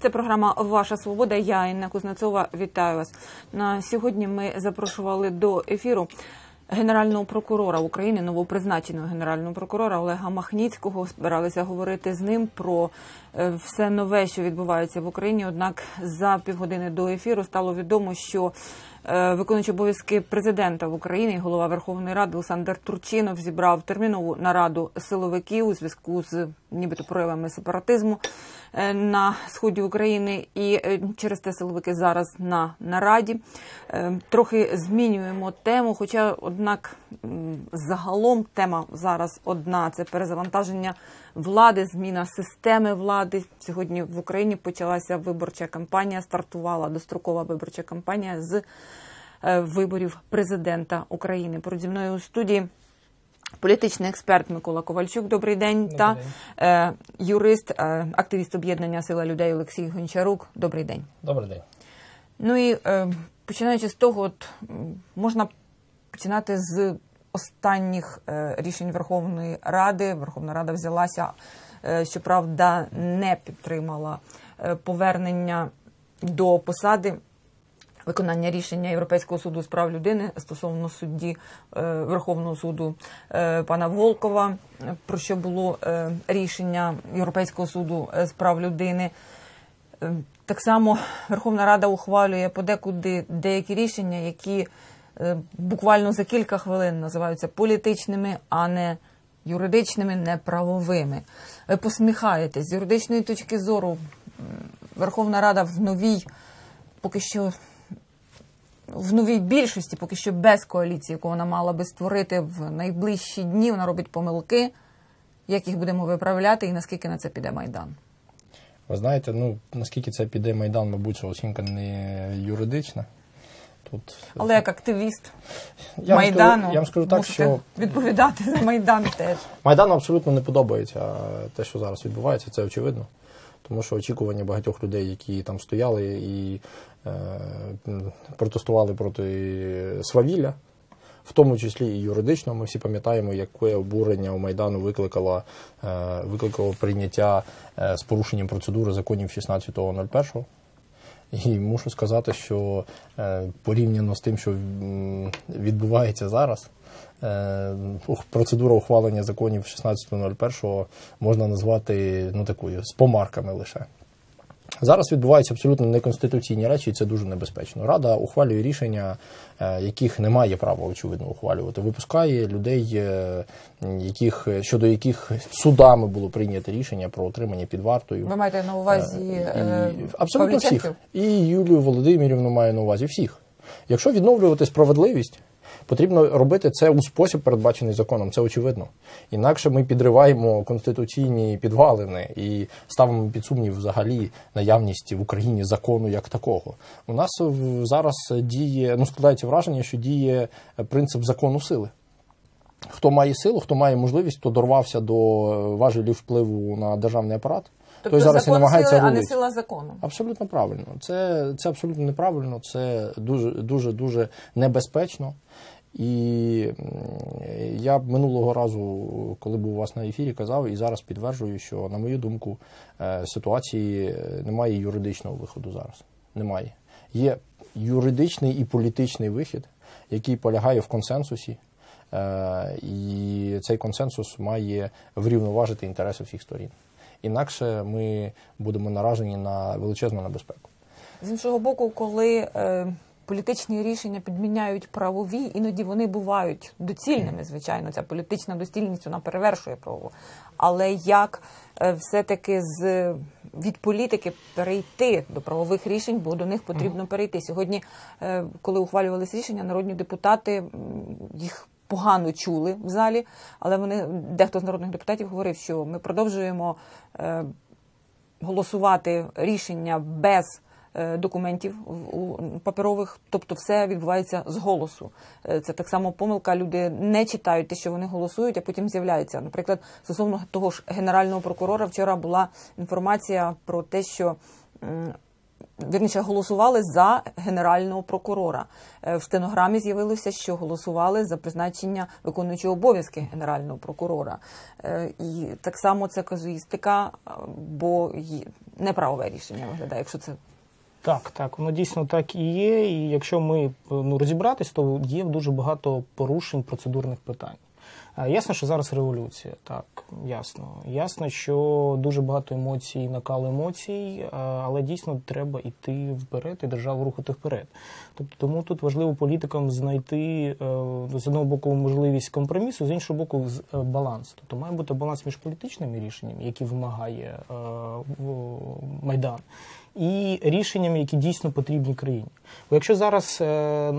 Це програма Ваша Свобода. Я Інна Кузнецова. Вітаю вас. На сьогодні ми запрошували до ефіру генерального прокурора України, новопризначеного генерального прокурора Олега Махніцького. Збиралися говорити з ним про е, все нове, що відбувається в Україні. Однак за півгодини до ефіру стало відомо, що виконуючий обов'язки президента в Україні, голова Верховної Ради Олександр Турчинов зібрав термінову нараду силовиків у зв'язку з нібито проявами сепаратизму е, на сході України, і е, через те силовики зараз на нараді. Е, Трохи змінюємо тему. Хоча, однак, загалом тема зараз одна: це перезавантаження влади, зміна системи влади. Сьогодні в Україні почалася виборча кампанія. Стартувала дострокова виборча кампанія з е, виборів президента України. Зі мною у студії. Політичний експерт Микола Ковальчук, добрий день, та день. е, юрист, е, активіст об'єднання Сила людей Олексій Гончарук. Добрий день. Добрий день. Ну і е, починаючи з того, от можна починати з останніх е, рішень Верховної Ради. Верховна Рада взялася, е, щоправда, не підтримала е, повернення до посади. Виконання рішення Європейського суду з прав людини стосовно судді Верховного суду пана Волкова, про що було рішення Європейського суду з прав людини. Так само Верховна Рада ухвалює подекуди деякі рішення, які буквально за кілька хвилин називаються політичними, а не юридичними, не правовими. Ви посміхаєтесь з юридичної точки зору. Верховна Рада в новій, поки що в новій більшості, поки що без коаліції, яку вона мала би створити в найближчі дні, вона робить помилки. Як їх будемо виправляти і наскільки на це піде майдан? Ви знаєте, ну наскільки це піде Майдан, мабуть, оцінка не юридична. Тут Але як активіст я вам майдану скажу, я вам скажу так, що відповідати за майдан теж. Майдану абсолютно не подобається те, що зараз відбувається, це очевидно. Тому що очікування багатьох людей, які там стояли і е, протестували проти свавілля, в тому числі і юридично, ми всі пам'ятаємо, яке обурення у Майдану викликало, е, викликало прийняття е, з порушенням процедури законів 16.01. І мушу сказати, що е, порівняно з тим, що відбувається зараз, е, процедура ухвалення законів 16.01 можна назвати ну, такою з помарками лише. Зараз відбуваються абсолютно неконституційні речі, і це дуже небезпечно. Рада ухвалює рішення, е, яких не має права очевидно ухвалювати. Випускає людей, е, яких щодо яких судами було прийнято рішення про отримання під вартою. Ви маєте на увазі е, І, абсолютно всіх. І Юлію Володимирівну маю на увазі всіх. Якщо відновлювати справедливість, потрібно робити це у спосіб, передбачений законом. Це очевидно. Інакше ми підриваємо конституційні підвалини і ставимо під сумнів взагалі наявність в Україні закону як такого. У нас зараз діє, ну складається враження, що діє принцип закону сили. Хто має силу, хто має можливість, хто дорвався до важелів впливу на державний апарат, Тобто той зараз і намагається сили, а не сила закону. Абсолютно правильно. Це, це абсолютно неправильно, це дуже дуже дуже небезпечно. І я минулого разу, коли був у вас на ефірі, казав і зараз підтверджую, що, на мою думку, е, ситуації е, немає юридичного виходу зараз. Немає. Є юридичний і політичний вихід, який полягає в консенсусі. Е, І цей консенсус має врівноважити інтереси всіх сторін. Інакше ми будемо наражені на величезну небезпеку. З іншого боку, коли політичні рішення підміняють правові, іноді вони бувають доцільними, звичайно, ця політична доцільність вона перевершує правову. Але як е, все-таки з від політики перейти до правових рішень, бо до них потрібно перейти. Сьогодні, е, коли ухвалювалися рішення, народні депутати їх погано чули в залі, але вони дехто з народних депутатів говорив, що ми продовжуємо е, голосувати рішення без документів у паперових, тобто все відбувається з голосу. Е, Це так само помилка. Люди не читають те, що вони голосують, а потім з'являється. Наприклад, стосовно того ж генерального прокурора, вчора була інформація про те, що вірніше голосували за генерального прокурора. Е, В стенограмі з'явилося, що голосували за призначення виконуючого обов'язки генерального прокурора. Е, І так само це казуїстика, е, бо неправове рішення виглядає, якщо це Так, так, воно дійсно так і є. І якщо ми ну, розібратись, то є дуже багато порушень процедурних питань. А, Ясно, що зараз революція, так, ясно. Ясно, що дуже багато емоцій, накал емоцій, а, але дійсно треба йти вперед і державу рухати вперед. Тобто тому тут важливо політикам знайти е, з одного боку можливість компромісу, з іншого боку, е, баланс. Тобто має бути баланс між політичними рішеннями, які вимагає е, Майдан, і рішеннями, які дійсно потрібні країні. Бо якщо зараз е,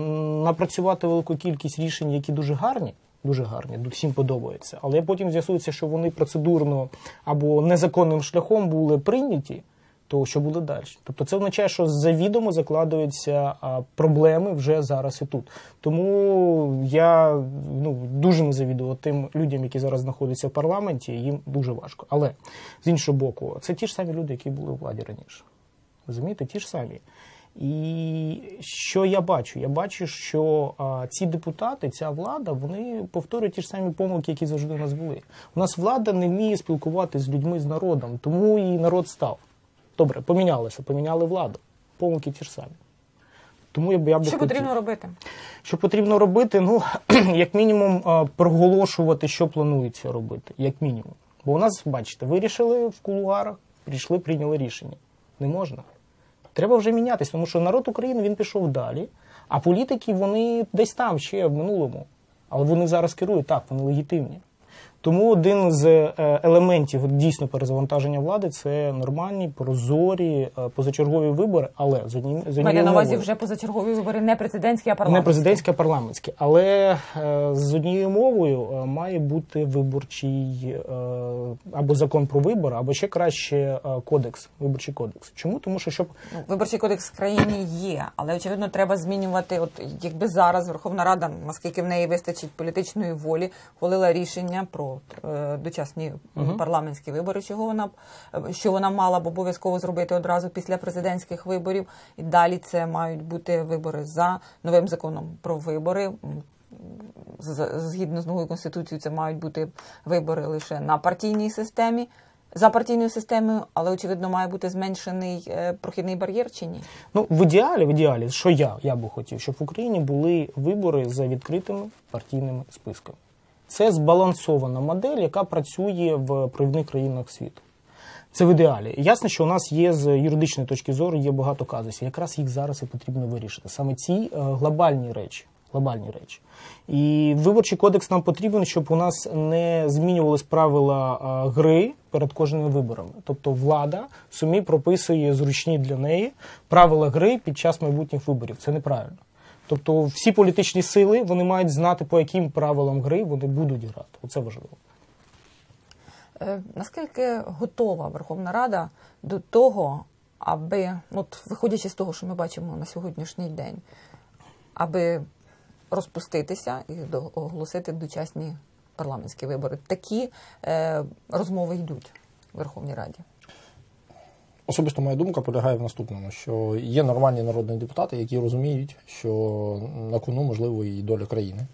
напрацювати велику кількість рішень, які дуже гарні, дуже гарні, всім подобається, але потім з'ясується, що вони процедурно або незаконним шляхом були прийняті. То що буде далі? Тобто це означає, що завідомо закладуються проблеми вже зараз і тут. Тому я ну, дуже не завідував тим людям, які зараз знаходяться в парламенті, їм дуже важко. Але з іншого боку, це ті ж самі люди, які були у владі раніше. Розумієте, ті ж самі. І що я бачу? Я бачу, що а, ці депутати, ця влада, вони повторюють ті ж самі помилки, які завжди у нас були. У нас влада не вміє спілкуватися з людьми, з народом, тому і народ став. Добре, помінялося, поміняли владу. Помилки ті ж самі. Тому я б я б що хотів. потрібно робити? Що потрібно робити? Ну, як мінімум, проголошувати, що планується робити, як мінімум. Бо у нас, бачите, вирішили в кулуарах, прийшли, прийняли рішення. Не можна. Треба вже мінятись, тому що народ України він пішов далі, а політики вони десь там ще в минулому. Але вони зараз керують так, вони легітимні. Тому один з е, елементів дійсно перезавантаження влади це нормальні, прозорі, е, позачергові вибори, але з однією з однією на увазі вже позачергові вибори не президентські, а Не парламентські? а парламентське. Але е, з однією мовою має бути виборчий або закон про вибори, або ще краще кодекс, виборчий кодекс. Чому? Тому що щоб Ну, виборчий кодекс в країні є, але очевидно треба змінювати. От якби зараз Верховна Рада, наскільки в неї вистачить політичної волі, ухвалила рішення про е, дочасні парламентські вибори, чого вона що вона мала б обов'язково зробити одразу після президентських виборів. І далі це мають бути вибори за новим законом про вибори. Згідно з новою конституцією, це мають бути вибори лише на партійній системі. За партійною системою, але очевидно має бути зменшений е, прохідний бар'єр чи ні? ну в ідеалі, в ідеалі, що я, я би хотів, щоб в Україні були вибори за відкритими партійними списками. Це збалансована модель, яка працює в провідних країнах світу. Це в ідеалі. Ясно, що у нас є з юридичної точки зору є багато казусів. Якраз їх зараз і потрібно вирішити. Саме ці е, глобальні речі. Глобальні речі. І виборчий кодекс нам потрібен, щоб у нас не змінювались правила е, гри перед кожними виборами. Тобто влада самі прописує зручні для неї правила гри під час майбутніх виборів. Це неправильно. Тобто всі політичні сили вони мають знати, по яким правилам гри вони будуть грати. Оце важливо. Е, Наскільки готова Верховна Рада до того, аби, ну, от, виходячи з того, що ми бачимо на сьогоднішній день, аби розпуститися і оголосити дочасні парламентські вибори? Такі е, розмови йдуть в Верховній Раді. Особисто моя думка полягає в наступному: що є нормальні народні депутати, які розуміють, що на кону можливо і доля країни.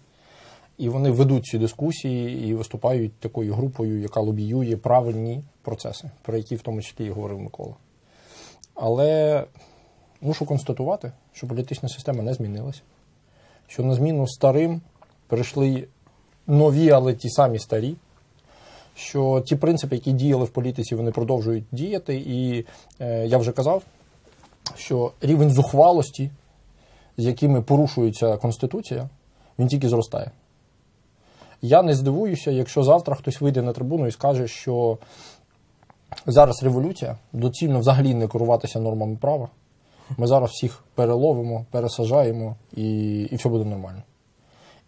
І вони ведуть ці дискусії і виступають такою групою, яка лобіює правильні процеси, про які в тому числі і говорив Микола. Але мушу констатувати, що політична система не змінилася, що на зміну старим прийшли нові, але ті самі старі що ті принципи, які діяли в політиці, вони продовжують діяти. І е, я вже казав, що рівень зухвалості, з якими порушується Конституція, він тільки зростає. Я не здивуюся, якщо завтра хтось вийде на трибуну і скаже, що зараз революція, доцільно взагалі не керуватися нормами права. Ми зараз всіх переловимо, пересажаємо і, і все буде нормально.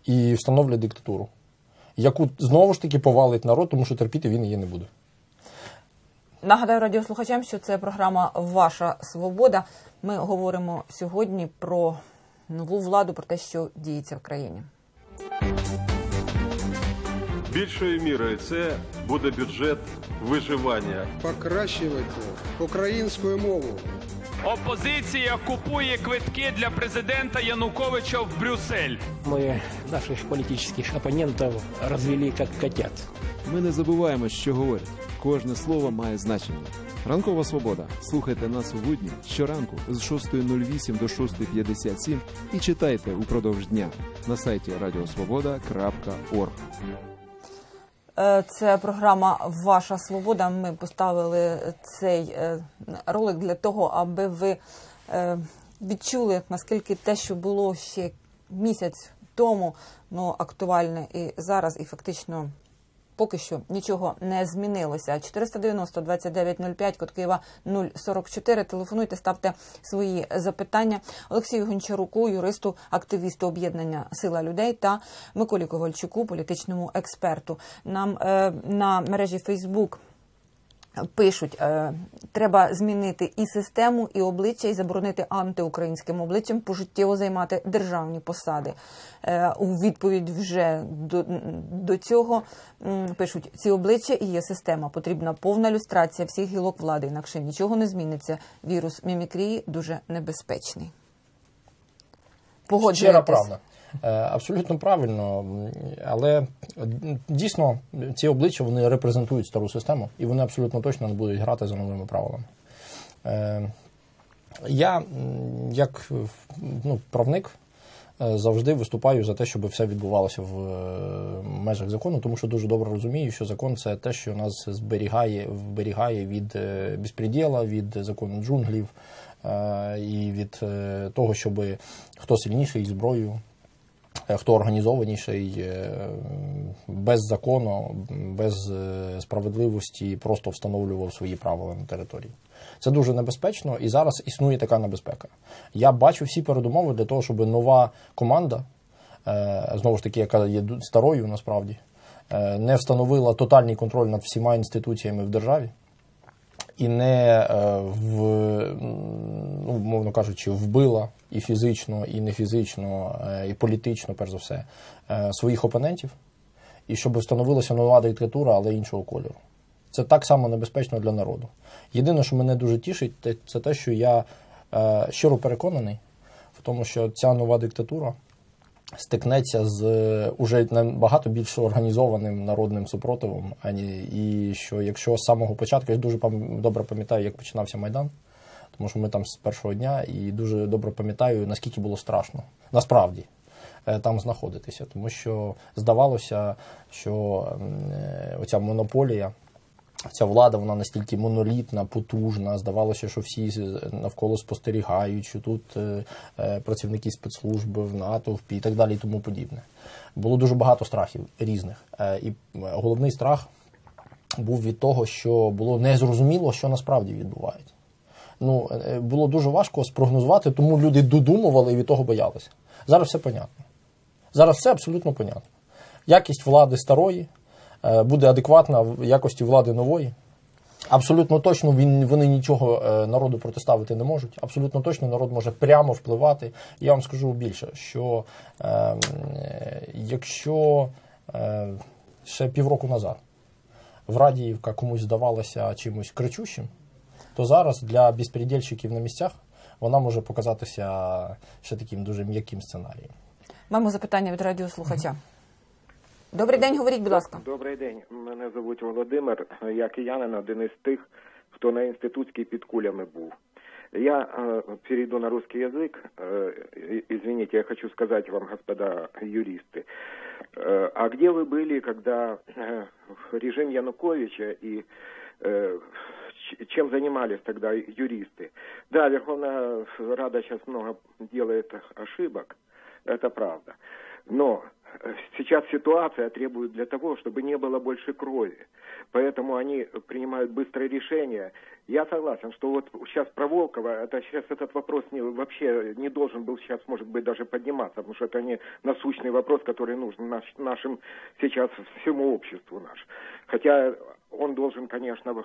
І встановлять диктатуру яку знову ж таки повалить народ, тому що терпіти він її не буде. Нагадаю радіослухачам, що це програма Ваша Свобода. Ми говоримо сьогодні про нову владу, про те, що діється в країні. Більшою мірою це буде бюджет виживання. покращувати українську мову, Опозиція купує квитки для президента Януковича в Брюссель. Мы наших политических оппонентов развели как котят. Ми не забуваємо, що говорять. Кожне слово має значення. Ранкова свобода. Слухайте нас у будні щоранку з 6.08 до 6.57 і читайте упродовж дня на сайті радіосвобода.орг. Е, Це програма Ваша Свобода. Ми поставили цей е, ролик для того, аби ви е, відчули, наскільки те, що було ще місяць тому, ну актуальне і зараз, і фактично. Поки що нічого не змінилося. 490 2905, код Києва 044. Телефонуйте, ставте свої запитання. Олексію Гончаруку, юристу, активісту об'єднання Сила людей та Миколі Ковальчуку, політичному експерту. Нам е, на мережі Фейсбук. Пишуть, е, треба змінити і систему, і обличчя, і заборонити антиукраїнським обличчям пожиттєво займати державні посади. Е, у відповідь вже до, до цього пишуть ці обличчя і є система. Потрібна повна люстрація всіх гілок влади, інакше нічого не зміниться. Вірус мімікрії дуже небезпечний. Щира Погоджуєтесь? правда. Е, Абсолютно правильно, але е, дійсно ці обличчя вони репрезентують стару систему, і вони абсолютно точно не будуть грати за новими правилами. Е, Я, як ну, правник, завжди виступаю за те, щоб все відбувалося в межах закону, тому що дуже добре розумію, що закон це те, що нас зберігає, вберігає від безпреділа, від закону джунглів і від того, щоб хто сильніший зброєю е, хто організованіший, е, без закону, без е, справедливості просто встановлював свої правила на території. Це дуже небезпечно, і зараз існує така небезпека. Я бачу всі передумови для того, щоб нова команда, е, знову ж таки, яка є старою насправді, е, не встановила тотальний контроль над всіма інституціями в державі і не е, в, ну, мовно кажучи, вбила і фізично, і не фізично, е, і політично, перш за все, е, своїх опонентів, і щоб встановилася нова диктатура, але іншого кольору. Це так само небезпечно для народу. Єдине, що мене дуже тішить, це те, що я е, щиро переконаний в тому, що ця нова диктатура стикнеться з уже набагато більш організованим народним супротивом, ані і що якщо з самого початку я дуже добре пам'ятаю, як починався майдан, тому що ми там з першого дня і дуже добре пам'ятаю, наскільки було страшно насправді е, там знаходитися, тому що здавалося, що е, оця монополія. Ця влада вона настільки монолітна, потужна. Здавалося, що всі навколо спостерігають, що тут е, працівники спецслужби в натовпі і так далі, і тому подібне. Було дуже багато страхів різних. І головний страх був від того, що було незрозуміло, що насправді відбувається. Ну, е, було дуже важко спрогнозувати, тому люди додумували і від того боялися. Зараз все понятно. Зараз все абсолютно понятно. Якість влади старої е, буде адекватна в якості влади нової. Абсолютно точно він, вони нічого е, народу протиставити не можуть. Абсолютно точно народ може прямо впливати. Я вам скажу більше, що е, е, якщо е, ще півроку назад Врадіївка комусь здавалася чимось кричущим, то зараз для безпредельщиків на місцях вона може показатися ще таким дуже м'яким сценарієм. Маємо запитання від радіослухача. Добрий день, говоріть, будь ласка. Добрий день. Мене звуть Володимир. Я киянин, один із тих, хто на інститутській під кулями був. Я э, перейду на русский язык. Э, и- извините, я хочу сказать вам, господа юристы, э, а где вы были, когда э, режим Януковича и э, ч- чем занимались тогда юристы? Да, Верховная Рада сейчас много делает ошибок, это правда. Но э, сейчас ситуация требует для того, чтобы не было больше крови. Поэтому они принимают быстрые решения. Я согласен, что вот сейчас про Волкова, это сейчас этот вопрос не, вообще не должен был сейчас, может быть, даже подниматься, потому что это не насущный вопрос, который нужен наш- нашим сейчас всему обществу наш. Хотя он должен, конечно,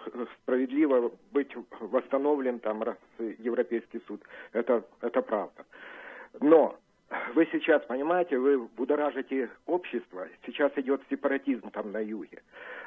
справедливо быть восстановлен там раз Европейский суд. Это, это правда. Но Вы сейчас понимаете, вы будоражите общество. Сейчас идет сепаратизм там на юге.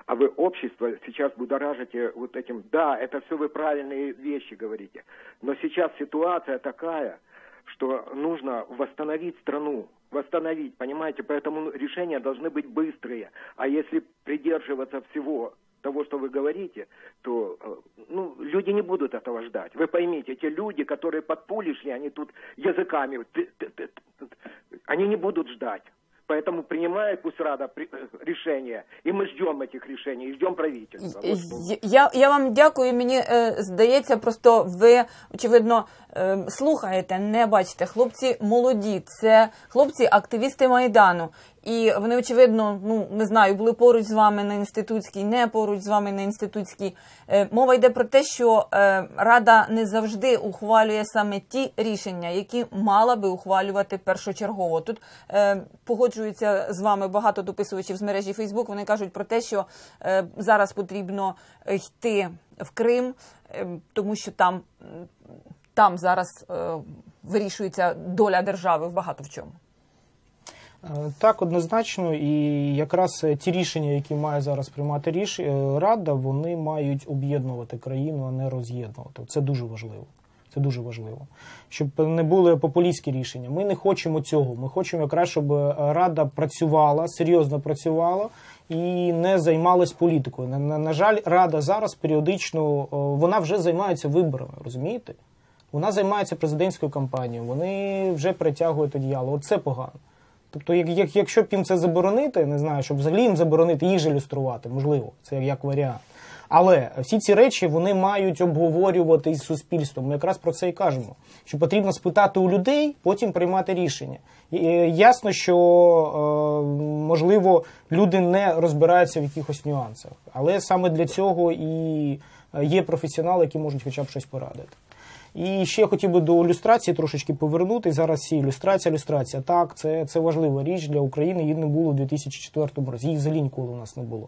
А вы общество сейчас будоражите вот этим. Да, это все вы правильные вещи говорите. Но сейчас ситуация такая, что нужно восстановить страну. Восстановить, понимаете? Поэтому решения должны быть быстрые. А если придерживаться всего того, что вы говорите, то э, ну, люди не будут этого ждать. Вы поймите, те люди, которые под пули шли, они тут языками, ты- ты- ты- ты- они не будут ждать. Поэтому принимает пусть Рада при- э, решения, и мы ждем этих решений, и ждем правительства. Вот что. Е- Я, я вам дякую. Мені е, здається, просто ви очевидно е, слухаєте, не бачите. Хлопці молоді, це хлопці, активісти майдану. і вони, очевидно, ну не знаю, були поруч з вами на інститутській, не поруч з вами на інститутській. Е, мова йде про те, що е, рада не завжди ухвалює саме ті рішення, які мала би ухвалювати першочергово. Тут е, погоджуються з вами багато дописувачів з мережі Фейсбук. Вони кажуть про те, що зараз потрібно йти в Крим, тому що там, там зараз вирішується доля держави в багато в чому. Е, Так, однозначно, і якраз е, ті рішення, які має зараз приймати ріш... е, Рада, вони мають об'єднувати країну, а не роз'єднувати. Це дуже важливо. Це дуже важливо. Щоб не були популістські рішення. Ми не хочемо цього. Ми хочемо якраз, щоб Рада працювала, серйозно працювала і не займалась політикою. На, на, на жаль, Рада зараз періодично вона вже займається виборами, розумієте? Вона займається президентською кампанією, вони вже притягують одіяло. Оце погано. Тобто, як, як, якщо б їм це заборонити, не знаю, щоб взагалі їм заборонити їх же люструвати, можливо, це як, як варіант. Але всі ці речі вони мають обговорювати із суспільством. Ми якраз про це і кажемо. Що потрібно спитати у людей, потім приймати рішення. І, е, ясно, що е, можливо люди не розбираються в якихось нюансах, але саме для цього і е, є професіонали, які можуть хоча б щось порадити. І ще хотів би до ілюстрації трошечки повернути. Зараз всі ілюстрація, ілюстрація. Так, це, це важлива річ для України. Її не було у 2004 році. Її взагалі ніколи у нас не було.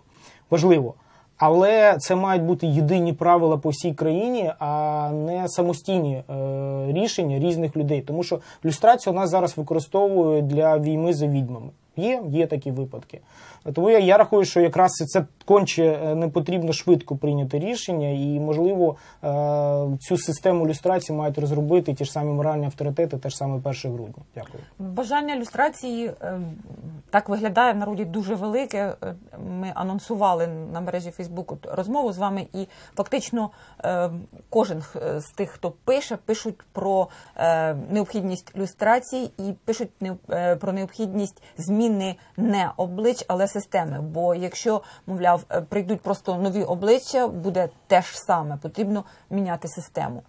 Важливо. Але це мають бути єдині правила по всій країні, а не самостійні е, рішення різних людей. Тому що люстрацію у нас зараз використовують для війни за відьмами. Є, є такі випадки. Тому я, я рахую, що якраз це конче е, не потрібно швидко прийняти рішення, і можливо е, цю систему люстрації мають розробити ті ж самі моральні авторитети, те ж саме 1 грудня. Дякую. Бажання люстрації е, так виглядає в народі дуже велике. Ми анонсували на мережі Фейсбуку розмову з вами, і фактично кожен з тих, хто пише, пишуть про необхідність люстрації і пишуть не- про необхідність зміни не облич, але системи. Бо якщо, мовляв, е, прийдуть просто нові обличчя, буде те ж саме. Потрібно міняти систему.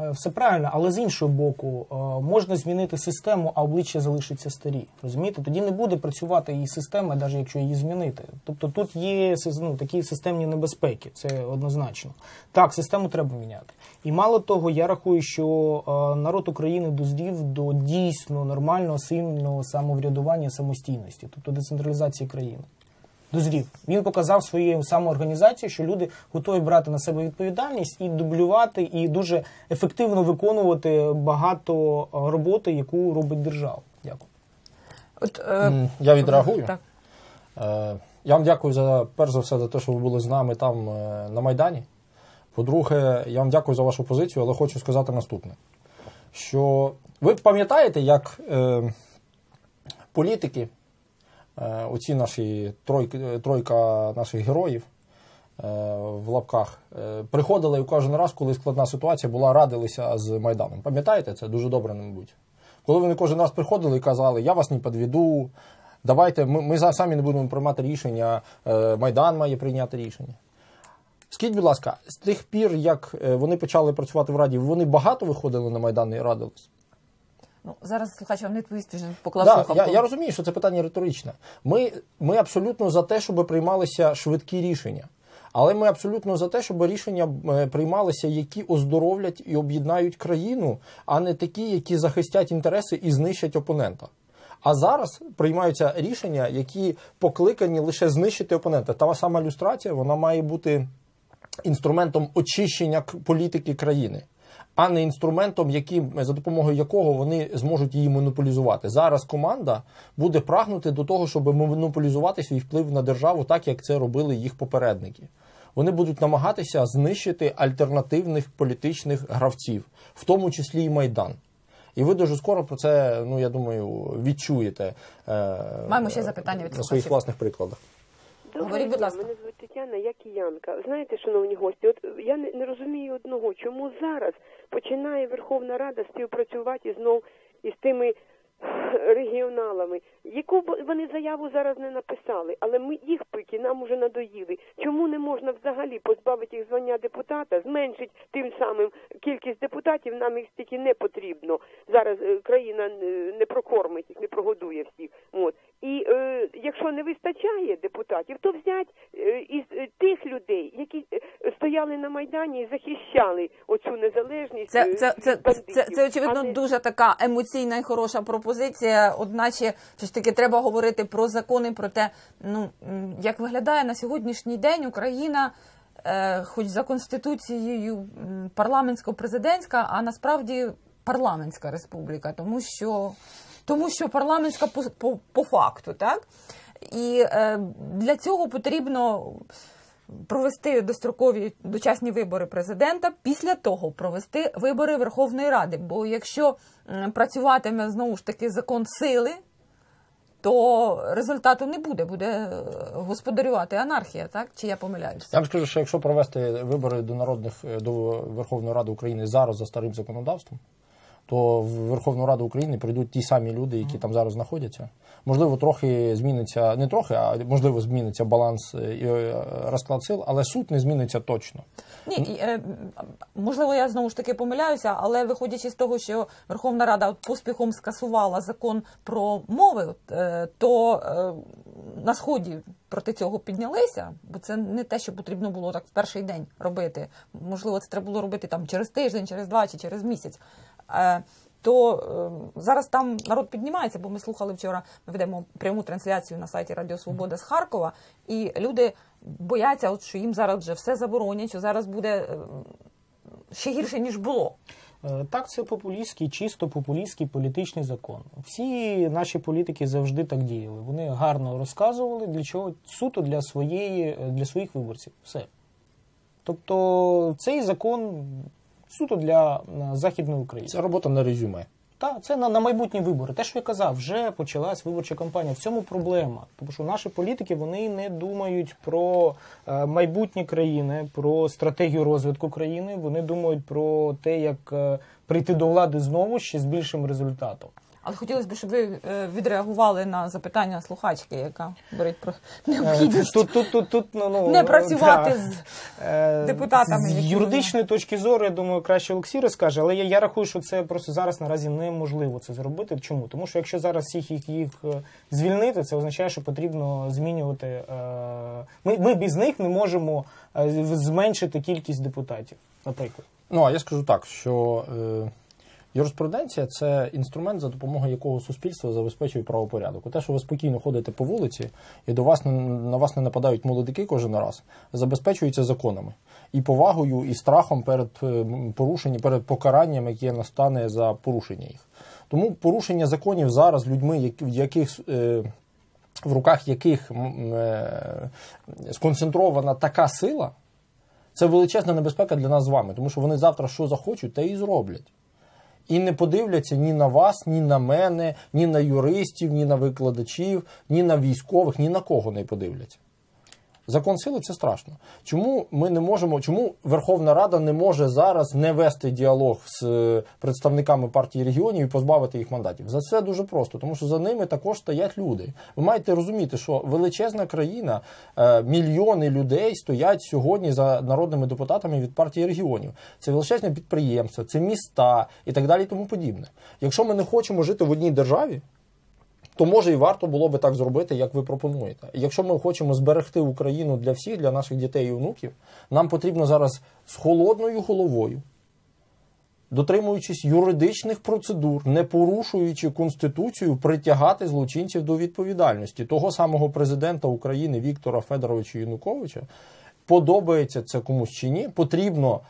Е, Все правильно, але з іншого боку, е, можна змінити систему, а обличчя залишиться старі. Розумієте? Тоді не буде працювати і система, навіть якщо її змінити. Тобто тут є ну, такі системні небезпеки, це однозначно. Так, систему треба міняти. І мало того, я рахую, що е, народ України дозрів до дійсно нормального, сильного самоврядування, самостійності, тобто децентралізації країни. Дозрів. Він показав своєю самоорганізацією, що люди готові брати на себе відповідальність і дублювати, і дуже ефективно виконувати багато е, роботи, яку робить держава. Дякую. От, е, Я відреагую. Так. Е, Я вам дякую за перш за все за те, що ви були з нами там е, на Майдані. По-друге, я вам дякую за вашу позицію, але хочу сказати наступне: що ви пам'ятаєте, як е, політики, оці наші тройки, е, тройка наших героїв е, в лапках, е, приходили кожен раз, коли складна ситуація була, радилися з Майданом. Пам'ятаєте це? Дуже добре, мабуть. Коли вони кожен раз приходили і казали, я вас не підведу, давайте, ми, ми самі не будемо приймати рішення, е, Майдан має прийняти рішення. Скажіть, будь ласка, з тих пір, як е, вони почали працювати в Раді, вони багато виходили на Майдан і радились? Ну, зараз слухач вам не відповість, він поклав Да, слухавку. я, я розумію, що це питання риторичне. Ми, ми абсолютно за те, щоб приймалися швидкі рішення. Але ми абсолютно за те, щоб рішення е, приймалися, які оздоровлять і об'єднають країну, а не такі, які захистять інтереси і знищать опонента. А зараз приймаються рішення, які покликані лише знищити опонента. Та сама люстрація вона має бути інструментом очищення політики країни. А не інструментом, яким за допомогою якого вони зможуть її монополізувати. Зараз команда буде прагнути до того, щоб монополізувати свій вплив на державу, так як це робили їх попередники. Вони будуть намагатися знищити альтернативних політичних гравців, в тому числі і майдан. І ви дуже скоро про це, ну я думаю, відчуєте е, Маємо ще запитання від на своїх власних прикладах. Говоріть, будь ласка. Тетяна, я киянка. Знаєте, шановні гості, от я не, не розумію одного, чому зараз починає Верховна Рада співпрацювати знов із тими регіоналами, яку б вони заяву зараз не написали, але ми їх пики нам уже надоїли. Чому не можна взагалі позбавити їх звання депутата, зменшити тим самим кількість депутатів? Нам їх стільки не потрібно. Зараз е, країна е, не прокормить їх, не прогодує всіх. От і е, якщо не вистачає депутатів, то взять е, із е, тих людей, які стояли на майдані і захищали оцю незалежність. Це, це, це, це, бандитів. це, очевидно А дуже така емоційна і хороша пропозиція. Одначе, все ж таки, треба говорити про закони, про те, ну як виглядає на сьогоднішній день Україна, е, хоч за конституцією парламентсько-президентська, а насправді парламентська республіка, тому що, тому що парламентська по, по, по факту, так? І е, для цього потрібно провести дострокові дочасні вибори президента, після того провести вибори Верховної Ради. Бо якщо працюватиме знову ж таки закон сили, то результату не буде, буде е, господарювати анархія, так? Чи я помиляюся? Я вам скажу, що якщо провести вибори до народних е, до Верховної Ради України зараз за старим законодавством, то в Верховну Раду України прийдуть ті самі люди, які там зараз знаходяться. Можливо, трохи зміниться, не трохи, а можливо, зміниться баланс е, і е, розклад сил, але суть не зміниться точно. Ні, е, можливо, я знову ж таки помиляюся, але виходячи з того, що Верховна Рада поспіхом скасувала закон про мови, то на сході проти цього піднялися, бо це не те, що потрібно було так в перший день робити. Можливо, це треба було робити там через тиждень, через два чи через місяць. Е, то е, зараз там народ піднімається, бо ми слухали вчора, ми ведемо пряму трансляцію на сайті Радіо Свобода з Харкова, і люди бояться, от, що їм зараз вже все заборонять, що зараз буде е, ще гірше, ніж було. Так, це популістський, чисто популістський політичний закон. Всі наші політики завжди так діяли. Вони гарно розказували для чого суто для своєї для своїх виборців. Все. Тобто цей закон суто для е, Західної України. Це робота на резюме. Так, це на, на майбутні вибори. Те, що я казав, вже почалась виборча кампанія. В цьому проблема. Тому що наші політики вони не думають про е, майбутнє країни, про стратегію розвитку країни. Вони думають про те, як е, прийти до влади знову ще з більшим результатом. Але хотілося б, щоб ви е, відреагували на запитання слухачки, яка говорить про Е, необхідність Тут, тут, тут, тут, ну, ну, не працювати да. з Е, депутатами, З які юридичної точки зору, я думаю, краще Олексій розкаже, але я, я рахую, що це просто зараз наразі неможливо це зробити. Чому? Тому що якщо зараз всіх їх, їх звільнити, це означає, що потрібно змінювати. Ми, ми без них не можемо зменшити кількість депутатів, наприклад. Ну а я скажу так, що е, юриспруденція це інструмент, за допомогою якого суспільство забезпечує правопорядок. Те, що ви спокійно ходите по вулиці і до вас на вас не нападають молодики кожен раз, забезпечується законами і повагою, і страхом перед е, порушенням, перед покаранням, яке настане за порушення їх. Тому порушення законів зараз людьми, в яких е, в руках яких е, сконцентрована така сила, це величезна небезпека для нас з вами, тому що вони завтра що захочуть, те і зроблять. І не подивляться ні на вас, ні на мене, ні на юристів, ні на викладачів, ні на військових, ні на кого не подивляться. Закон сили це страшно. Чому ми не можемо, чому Верховна Рада не може зараз не вести діалог з е, представниками партії регіонів і позбавити їх мандатів? За це дуже просто, тому що за ними також стоять люди. Ви маєте розуміти, що величезна країна, е, мільйони людей стоять сьогодні за народними депутатами від партії регіонів. Це величезне підприємства, це міста і так далі, і тому подібне. Якщо ми не хочемо жити в одній державі, то може і варто було би так зробити, як ви пропонуєте. Якщо ми хочемо зберегти Україну для всіх, для наших дітей і внуків, нам потрібно зараз з холодною головою, дотримуючись юридичних процедур, не порушуючи конституцію, притягати злочинців до відповідальності. Того самого президента України Віктора Федоровича Януковича подобається це комусь чи ні, потрібно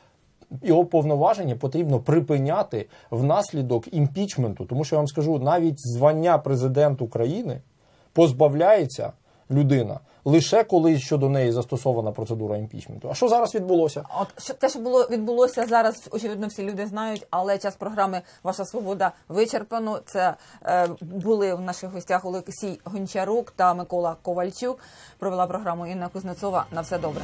його повноваження потрібно припиняти внаслідок імпічменту, тому що я вам скажу, навіть звання президент України позбавляється людина лише коли щодо неї застосована процедура імпічменту. А що зараз відбулося? От що те, що було відбулося зараз, очевидно, всі люди знають, але час програми Ваша свобода вичерпано. Це е, були в наших гостях Олексій Гончарук та Микола Ковальчук. Провела програму Інна Кузнецова. На все добре.